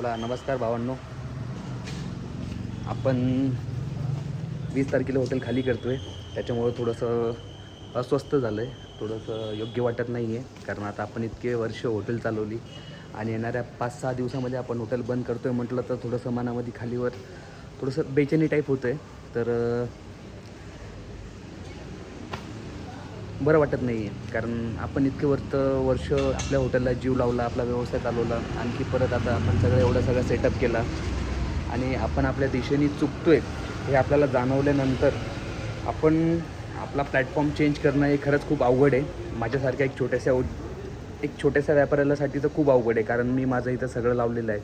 चला नमस्कार भावांनो. आपण वीस तारखेला हॉटेल खाली करतो आहे त्याच्यामुळं थोडंसं अस्वस्थ झालं आहे थोडंसं योग्य वाटत नाही आहे कारण आता आपण इतके वर्ष हॉटेल चालवली आणि येणाऱ्या पाच सहा दिवसामध्ये आपण हॉटेल बंद करतो आहे म्हटलं तर थोडंसं मनामध्ये खालीवर थोडंसं बेचैनी टाईप होतं आहे तर बरं वाटत नाही आहे कारण आपण इतके वर्त वर्ष आपल्या हॉटेलला जीव लावला आपला व्यवसाय चालवला आणखी परत आता आपण सगळं एवढं सगळं सेटअप केला. आणि आपण आपल्या दिशेने चुकतो आहे हे आपल्याला जाणवल्यानंतर आपण आपला प्लॅटफॉर्म चेंज करणं हे खरंच खूप अवघड आहे. माझ्यासारख्या एक छोट्याशा एक छोट्याशा व्यापाऱ्यालासाठी तर खूप अवघड आहे. कारण मी माझं इथं सगळं लावलेलं आहे.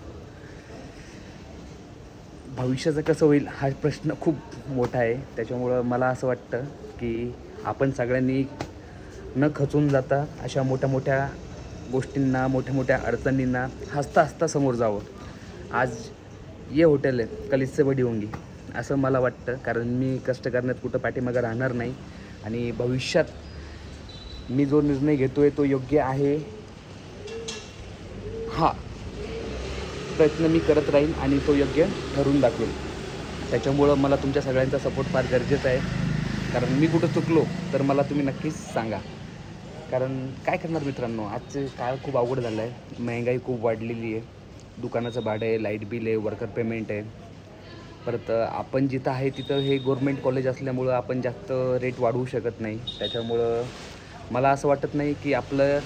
भविष्याचं कसं होईल हा प्रश्न खूप मोठा आहे. त्याच्यामुळं मला असं वाटतं की आपण सगळ्यांनी न खचून जाता अशा मोठ्या मोठ्या गोष्टींना मोठ्या मोठ्या अडचणींना हसता हसता समोर जावं. आज ये हॉटेल आहे कलिससे बडी होंगी असं मला वाटतं. कारण मी कष्ट करण्यात कुठं पाठीमागं राहणार नाही. आणि भविष्यात मी जो निर्णय घेतो आहे तो योग्य आहे. हा प्रयत्न मी करत राहीन आणि तो योग्य ठरवून दाखवेल. त्याच्यामुळं मला तुमच्या सगळ्यांचा सपोर्ट फार गरजेचा आहे. कारण मी कुठं चुकलो तर मला तुम्ही नक्कीच सांगा. कारण काय करणार मित्रांनो? आजचे काळ खूप अवघड झालं आहे महागाई खूप वाढलेली आहे. दुकानाचं भाडं आहे लाइट बिल आहे वर्कर पेमेंट आहे. परत आपण जिथं आहे तिथं हे गव्हर्मेंट कॉलेज असल्यामुळं आपण जास्त रेट वाढवू शकत नाही. त्याच्यामुळं मला असं वाटत नाही की आपलं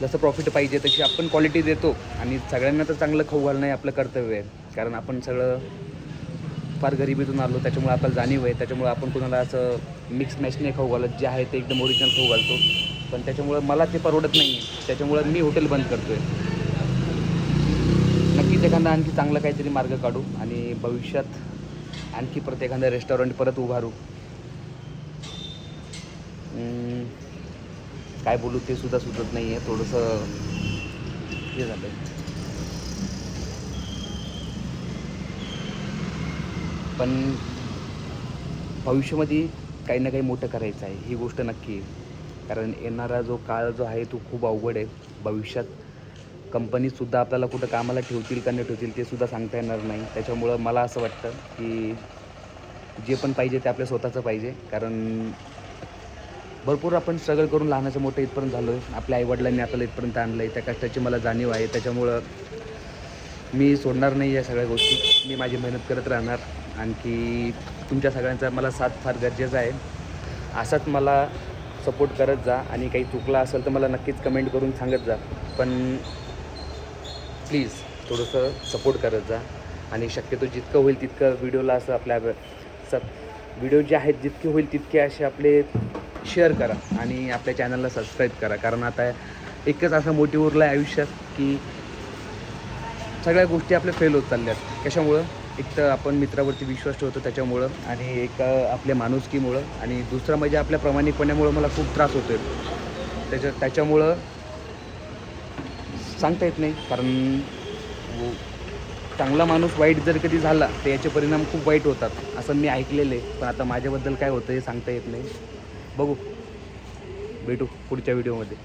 जसं प्रॉफिट पाहिजे तशी आपण क्वालिटी देतो. आणि सगळ्यांना तर चांगलं खाऊ घालणं हे आपलं कर्तव्य आहे. कारण आपण सगळं फार गरिबीतून आलो त्याच्यामुळे आपल्याला जाणीव आहे त्याच्यामुळे आपण कुणाला असं मिक्स मॅच नाही खाऊ घालत जे आहे ते एकदम ओरिजिनल खाऊ घालतो. पण त्याच्यामुळं मला ते परवडत नाही आहे त्याच्यामुळं मी हॉटेल बंद करतो आहे नक्कीच एखादा आणखी चांगला काहीतरी मार्ग काढू आणि भविष्यात आणखी परत एखादं रेस्टॉरंट परत उभारू काय बोलू ते सुद्धा सुचत नाही आहे थोडंसं हे झालं पण भविष्यामध्ये काही ना काही मोठं करायचं आहे ही गोष्ट नक्की आहे. कारण येणारा जो काळ जो आहे तो खूप अवघड आहे. भविष्यात कंपनीसुद्धा आपल्याला कुठं कामाला ठेवतील का नाही ठेवतील ते सुद्धा सांगता येणार नाही. त्याच्यामुळं मला असं वाटतं की जे पण पाहिजे ते आपल्या स्वतःचं पाहिजे. कारण भरपूर आपण स्ट्रगल करून लहानाचं मोठं इथपर्यंत झालो आहे आपल्या आईवडिलांनी आपल्याला इथपर्यंत आणलं आहे त्या कष्टाची मला जाणीव आहे. त्याच्यामुळं मी सोडणार नाही या सगळ्या गोष्टी. मी माझी मेहनत करत राहणार. आणखी तुमच्या सगळ्यांचा मला साथ फार गरजेचा आहे. असाच मला सपोर्ट करत जा आणि काही चुकला असेल तर मला नक्कीच कमेंट करून सांगत जा. पण प्लीज थोडंसं सपोर्ट करत जा. आणि शक्यतो जितकं होईल तितकं व्हिडिओला असं आपल्या स व्हिडिओ जे आहेत जितके होईल तितके असे आपले शेअर करा आणि आपल्या चॅनलला सबस्क्राईब करा. कारण आता एकच असं मोटिव उरलं आहे आयुष्यात की सगळ्या गोष्टी आपल्या फेल होत चालल्यात. कशामुळं? एक तर आपण मित्रावरती विश्वास ठेवतो त्याच्यामुळं आणि एक आपल्या माणुसकीमुळं आणि दुसरं म्हणजे आपल्या प्रामाणिकपणामुळं मला खूप त्रास होतो आहे त्याच्या त्याच्यामुळं सांगता येत नाही कारण चांगला माणूस वाईट जर कधी झाला तर याचे परिणाम खूप वाईट होतात असं मी ऐकलेलं आहे. पण आता माझ्याबद्दल काय होतं हे सांगता येत नाही. बघू. भेटू पुढच्या व्हिडिओमध्ये